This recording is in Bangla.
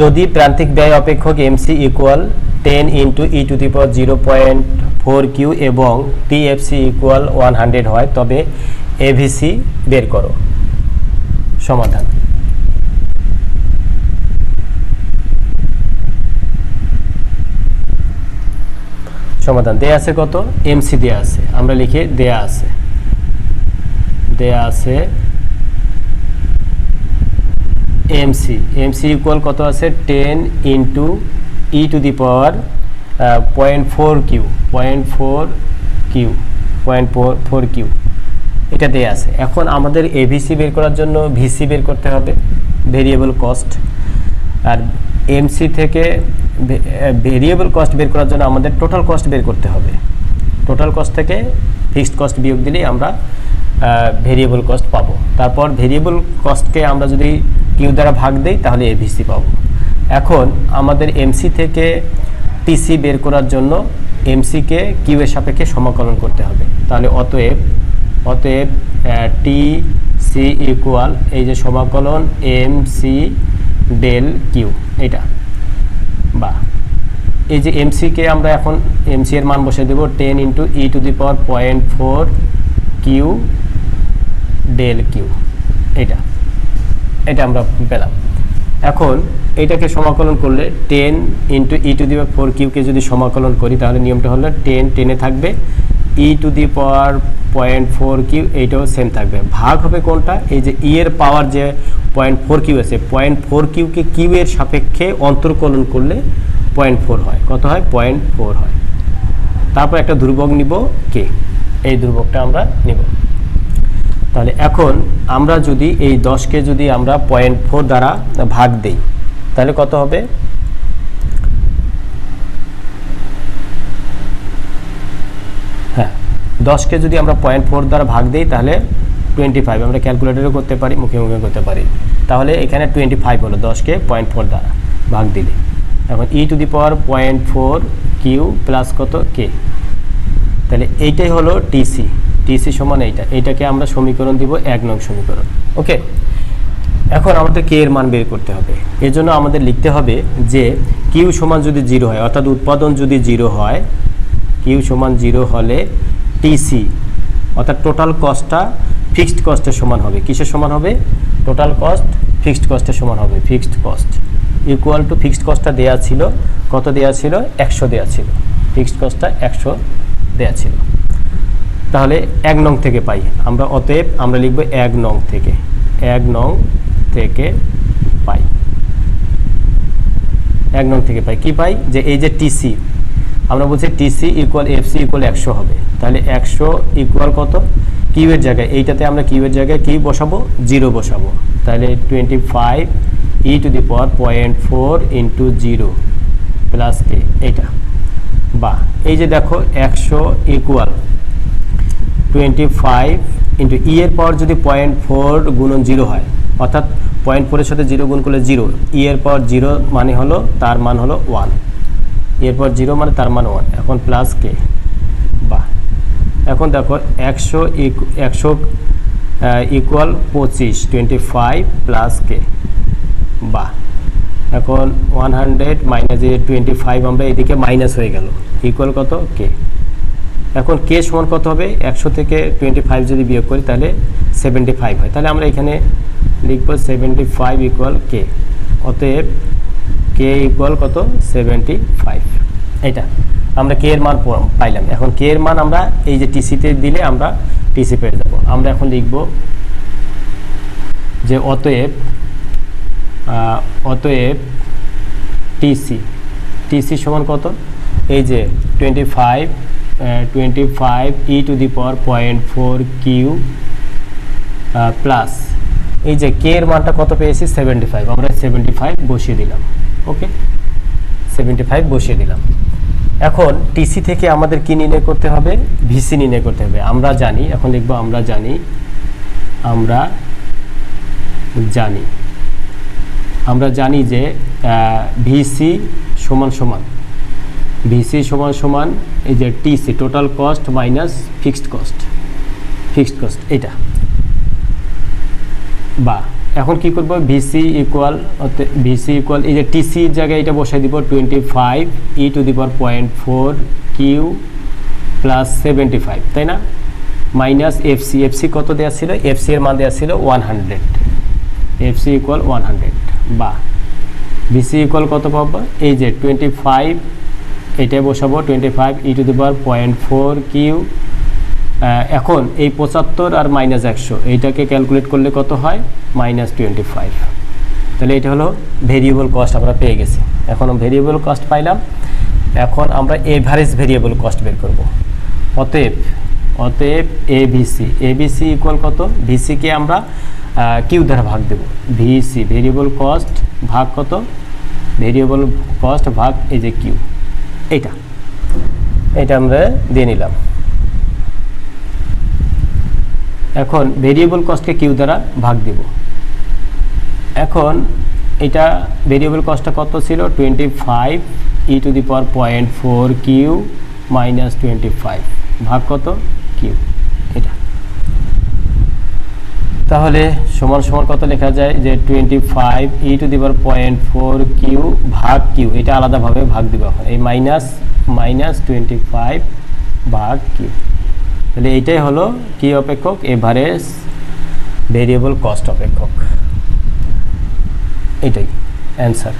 যদি প্রান্তিক ব্যয় অপেক্ষক MC equal ten into e to the power zero point four Q এবং টিএফসি ইকুয়াল ওয়ান হান্ড্রেড হয়, তবে এভিসি বের করো। সমাধান। সমাধান। দেয়া আছে কত? এমসি দেয়া আছে। আমরা লিখি দেয়া আছে। দেয়া আছে এমসি এমসি ইকুয়াল কত আছে? Ten into e to the power point four Q point four Q point four Q এটা দেয়া আছে। এখন আমাদের এভিসি বের করার জন্য ভিসি বের করতে হবে ভেরিয়েবল কস্ট আর এমসি থেকে ভেরিয়েবল কস্ট বের করার জন্য আমাদের টোটাল কস্ট বের করতে হবে। টোটাল কস্ট থেকে ফিক্সড কস্ট বিয়োগ দিলেই আমরা ভেরিয়েবল কস্ট পাবো। তারপর ভেরিয়েবল কস্টকে আমরা যদি কিউ দ্বারা ভাগ দেই, তাহলে এভিসি পাবো। এখন আমাদের এমসি থেকে টিসি বের করার জন্য এমসিকে কিউ এর সাপেক্ষে সমাকলন করতে হবে। তাহলে অতএব অতএব টি সি ইকুয়াল এই যে সমাকলন এম সি ডেল কিউ এটা বা, এই যে এমসিকে আমরা এখন এমসি এর মান বসে দেব ten into e to the power point four Q del Q এটা এটা আমরা পেলাম। এখন এটাকে সমাকলন করলে ten into e to the power four কিউকে যদি সমাকলন করি, তাহলে নিয়মটা হলো টেন টেনে থাকবে। E to the power point four Q এইটাও সেম থাকবে। ভাগ হবে কোনটা? এই যে ই এর পাওয়ার যে পয়েন্ট ফোর কিউ আছে পয়েন্ট ফোর কিউকে কিউ এর সাপেক্ষে অন্তর্কলন করলে পয়েন্ট ফোর হয়। কত হয়? পয়েন্ট ফোর হয়। তারপর একটা ধ্রুবক নিব কে? এই ধ্রুবকটা আমরা নিব। তাহলে এখন আমরা যদি এই দশকে যদি আমরা পয়েন্ট ফোর দ্বারা ভাগ দেই, তাহলে কত হবে? হ্যাঁ দশকে যদি আমরা পয়েন্ট ফোর দ্বারা ভাগ দিই, তাহলে টোয়েন্টি ফাইভ আমরা ক্যালকুলেটারও করতে পারি, মুখে মুখে করতে পারি। তাহলে এখানে টোয়েন্টি ফাইভ হলো দশকে পয়েন্ট ফোর দ্বারা ভাগ দিলে। এখন e to the power point four Q plus কত? কে তাহলে এইটাই হলো টিসি টিসি সমান এইটা। এইটাকে আমরা সমীকরণ দিব এক নং সমীকরণ। ওকে এখন আমাদের কে এর মান বের করতে হবে। এর জন্য আমাদের লিখতে হবে যে কিউ সমান যদি জিরো হয়, অর্থাৎ উৎপাদন যদি জিরো হয় কিউ সমান জিরো হলে টিসি অর্থাৎ টোটাল কস্টটা ফিক্সড কস্টের সমান হবে। কিসের সমান হবে? টোটাল কস্ট ফিক্সড কস্টের সমান হবে। Fixed cost equal to fixed কস্টটা দেওয়া ছিল। কত দেওয়া ছিল? একশো দেওয়া ছিল। ফিক্সড কস্টটা একশো দেওয়া ছিল। তাহলে এক নং থেকে পাই। আমরা অতএব আমরা লিখব এক নং থেকে। এক নং থেকে পাই। এক নং থেকে পাই। কি পাই? যে এই যে টিসি আমরা বলছি টিসি ইকুয়াল এফসি ইকুয়াল একশো হবে। তাহলে একশো ইকুয়াল কত? কিউয়ের জায়গায়। এইটাতে আমরা কিউয়ের জায়গায় কি বসাবো? জিরো বসাবো। তাহলে twenty five e to the power point four into zero plus K এইটা। বা, এই যে দেখো, একশো equal twenty five into e এর পাওয়ার যদি পয়েন্ট ফোর গুণন জিরো হয়, অর্থাৎ পয়েন্ট ফোরের সাথে জিরো গুণ করলে জিরো ই এর পাওয়ার জিরো মানে হলো, তার মান হলো ওয়ান এরপর জিরো মানে তার মান ওয়ান এখন প্লাস কে বা এখন দেখো, একশো একশো ইকুয়াল পঁচিশ টোয়েন্টি ফাইভ প্লাস কে বা এখন one hundred minus twenty five আমরা এদিকে মাইনাস হয়ে গেল। ইকুয়াল কত? কে এখন কে সমান কত হবে? একশো থেকে টোয়েন্টি ফাইভ যদি বিয়োগ করি, তাহলে সেভেন্টি ফাইভ হয়। তাহলে আমরা এখানে লিখব সেভেন্টি ফাইভ ইকুয়াল কে অতএব কে ইকুয়াল কত? সেভেন্টি ফাইভ এটা আমরা কে এর মান পাইলাম। এখন কে এর মান আমরা এই যে টিসিতে দিলে আমরা টিসি পেয়ে যাব। আমরা এখন লিখব যে অতএব অতএব টিসি টিসি সমান কত? এই যে twenty five five e to the power point four Q plus এই যে কে এর মানটা কত পেয়েছি? সেভেন্টি ফাইভ আমরা সেভেন্টি ফাইভ বসিয়ে দিলাম। ওকে সেভেন্টি ফাইভ বসিয়ে দিলাম। এখন টিসি থেকে আমাদের কি নির্ণয় করতে হবে? ভিসি নির্ণয় করতে হবে। আমরা জানি, এখন লিখব আমরা জানি আমরা জানি। আমরা জানি যে ভিসি সমান সমান। ভিসি সমান সমান এই যে TC total cost minus fixed cost fixed cost এটা বা, এখন কি করব? ভিসি ইকুয়াল ভিসি ইকুয়াল এই যে টিসির জায়গায় এটা বসাই দিব twenty five e to the power point four Q plus seventy five তাই না মাইনাস এফসি এফসি কত দেওয়া ছিল? এফসি এর মান দেওয়া ছিল one hundred FC equal one hundred বা ভিসি ইকুয়াল কত পাবো? এই যে টোয়েন্টি ফাইভ এটাই বসাবো twenty five e to the power point four Q এখন এই পঁচাত্তর আর মাইনাস একশো, এইটাকে ক্যালকুলেট করলে কত হয়? মাইনাস টোয়েন্টি ফাইভ তাহলে এটা হলো ভেরিয়েবল কস্ট আমরা পেয়ে গেছি। এখন ভেরিয়েবল কস্ট পাইলাম। এখন আমরা এভারেজ ভেরিয়েবল কস্ট বের করব। অতএব অতএব এ ভিসি এ ভিসি ইকুয়াল কত? ভিসিকে আমরা কিউ দ্বারা ভাগ দেব। ভিসি ভেরিয়েবল কস্ট ভাগ কত? ভেরিয়েবল কস্ট ভাগ এই যে কিউ এইটা। এটা আমরা দিয়ে নিলাম। এখন ভেরিয়েবল কস্টকে কিউ দ্বারা ভাগ দিব। এখন এটা ভেরিয়েবল কস্টটা কত ছিল? Twenty five e to the power point four Q minus twenty five ভাগ কত? কিউ। এটা। তাহলে সমান সমান কত লেখা যায়? যে twenty five e to the power point four Q ভাগ কিউ এটা আলাদাভাবে ভাগ দিব হয় এই মাইনাস মাইনাস টোয়েন্টি ফাইভ ভাগ কিউ তাহলে এইটাই হলো কি অপেক্ষক, এভারেজ ভেরিয়েবল কস্ট অপেক্ষক। এটাই অ্যান্সার